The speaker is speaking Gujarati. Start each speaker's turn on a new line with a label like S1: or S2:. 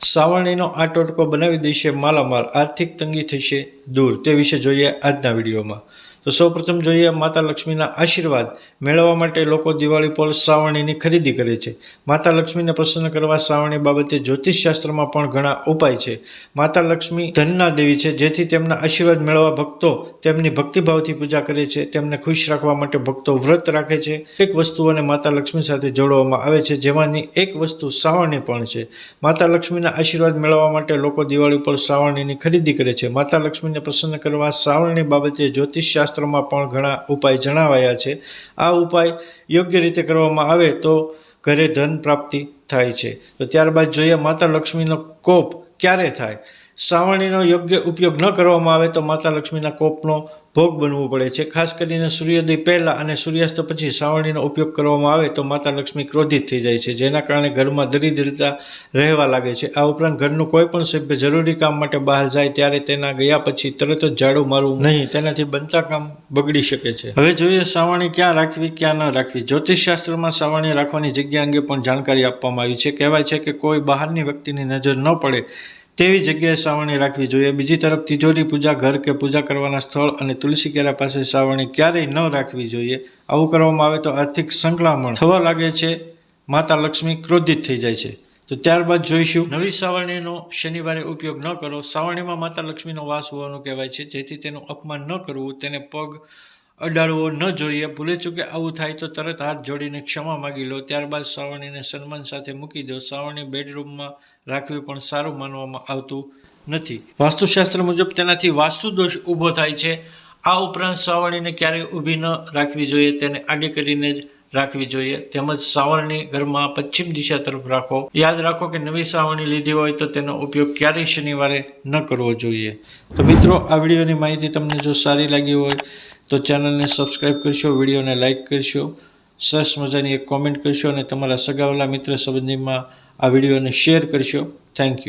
S1: સાવરણીનો આ ટોટકો બનાવી દેશે માલામાલ આર્થિક તંગી થશે દૂર. તે વિશે જોઈએ આજના વિડીયોમાં. તો સૌપ્રથમ જોઈએ માતા લક્ષ્મીના આશીર્વાદ. મેળવવા માટે લોકો દિવાળી પર શ્રાવણીની ખરીદી કરે છે. માતા લક્ષ્મીને પ્રસન્ન કરવા શ્રાવણી બાબતે જ્યોતિષશાસ્ત્રમાં પણ ઘણા ઉપાય છે. માતા લક્ષ્મી ધનના દેવી છે, જેથી તેમના આશીર્વાદ મેળવવા ભક્તો તેમની ભક્તિભાવથી પૂજા કરે છે, તેમને ખુશ રાખવા માટે ભક્તો વ્રત રાખે છે. એક વસ્તુઓને માતા લક્ષ્મી સાથે જોડવામાં આવે છે, જેમાંની એક વસ્તુ શ્રાવણી પણ છે. માતા લક્ષ્મીના આશીર્વાદ મેળવવા માટે લોકો દિવાળી પર શ્રાવણીની ખરીદી કરે છે. માતા લક્ષ્મીને પ્રસન્ન કરવા શ્રાવણની બાબતે જ્યોતિષશાસ્ત્રમાં પણ ઘણા ઉપાય જણાવાયા છે. આ ઉપાય યોગ્ય રીતે કરવામાં આવે તો ઘરે ધન પ્રાપ્તિ થાય છે. તો ત્યારબાદ જોઈએ માતા લક્ષ્મીનો કોપ ક્યારે થાય? સાવરણીનો યોગ્ય ઉપયોગ ન કરવામાં આવે તો માતા લક્ષ્મીના કોપનો ભોગ બનવું પડે છે. ખાસ કરીને સૂર્યોદય પહેલાં અને સૂર્યાસ્ત પછી સાવરણીનો ઉપયોગ કરવામાં આવે તો માતા લક્ષ્મી ક્રોધિત થઈ જાય છે, જેના કારણે ઘરમાં દરિદ્રતા રહેવા લાગે છે. આ ઉપરાંત ઘરનું કોઈ પણ સભ્ય જરૂરી કામ માટે બહાર જાય ત્યારે તેના ગયા પછી તરત જ ઝાડુ મારવું નહીં, તેનાથી બનતા કામ બગડી શકે છે. હવે જોઈએ સાવરણી ક્યાં રાખવી, ક્યાં ન રાખવી. જ્યોતિષશાસ્ત્રમાં સાવરણી રાખવાની જગ્યા અંગે પણ જાણકારી આપવામાં આવી છે. કહેવાય છે કે કોઈ બહારની વ્યક્તિની નજર ન પડે તેવી જગ્યાએ સાવરણી રાખવી જોઈએ. બીજી તરફ તિજોરી પૂજા, ઘર કે પૂજા કરવાના સ્થળ અને તુલસી કેરા પાસે સાવરણી ક્યારેય ન રાખવી જોઈએ. આવું કરવામાં આવે તો આર્થિક સંકળામણ થવા લાગે છે. માતા લક્ષ્મી ક્રોધિત થઈ જાય છે. તો ત્યારબાદ જોઈશું. નવી સાવરણીનો શનિવારે ઉપયોગ ન કરો. સાવરણીમાં માતા લક્ષ્મીનો વાસ હોવાનું કહેવાય છે. જેથી તેનું અપમાન ન કરવું, તેને પગ અડાડવો ન જોઈએ. ભૂલે ચૂકે આવું થાય તો તરત હાથ જોડીને ક્ષમા માગી લો. ત્યારબાદ શ્રાવણીને સન્માન સાથે મૂકી દો. શ્રાવણી બેડરૂમમાં રાખવી પણ સારું માનવામાં આવતું નથી. વાસ્તુશાસ્ત્ર મુજબ તેનાથી વાસ્તુ દોષ ઊભો થાય છે. આ ઉપરાંત શ્રાવણીને ક્યારેય ઊભી ન રાખવી જોઈએ. તેને આડી કરીને જ રાખવી જોઈએ. તેમજ સાવરણી ઘરમાં પશ્ચિમ દિશા તરફ રાખો. યાદ રાખો કે નવી સાવરણી લીધી હોય તો તેનો ઉપયોગ ક્યારેય શનિવારે ન કરવો જોઈએ. તો મિત્રો, આ વિડીયોની માહિતી તમને જો સારી લાગી હોય તો ચેનલને સબસ્ક્રાઈબ કરશો, વિડીયોને લાઇક કરશો, સરસ મજાની એક કોમેન્ટ કરશો અને તમારા સગાવાલા મિત્ર સંબંધીમાં આ વિડીયોને શેર કરશો. Thank you.